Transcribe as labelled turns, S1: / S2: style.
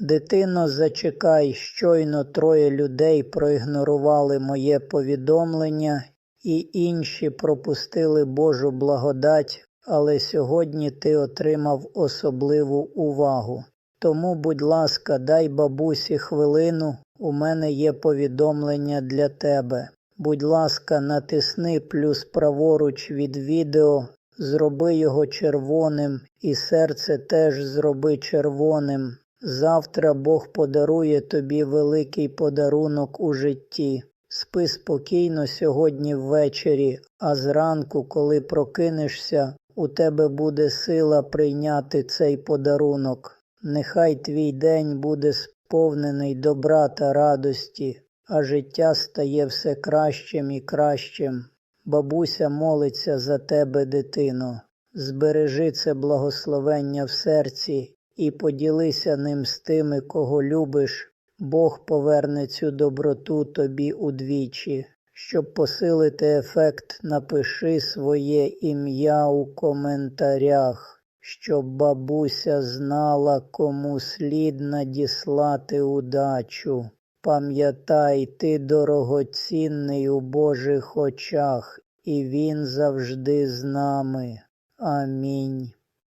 S1: Дитино, зачекай, щойно троє людей проігнорували моє повідомлення, і інші пропустили Божу благодать, але сьогодні ти отримав особливу увагу. Тому, будь ласка, дай бабусі хвилину, у мене є повідомлення для тебе. Будь ласка, натисни плюс праворуч від відео, зроби його червоним і серце теж зроби червоним. Завтра Бог подарує тобі великий подарунок у житті. Спи спокійно сьогодні ввечері, а зранку, коли прокинешся, у тебе буде сила прийняти цей подарунок. Нехай твій день буде сповнений добра та радості, а життя стає все кращим і кращим. Бабуся молиться за тебе, дитино. Збережи це благословення в серці і поділися ним з тими, кого любиш. Бог поверне цю доброту тобі удвічі. Щоб посилити ефект, напиши своє ім'я у коментарях, щоб бабуся знала, кому слід надіслати удачу. Пам'ятай, ти дорогоцінний у Божих очах, і Він завжди з нами. Амінь.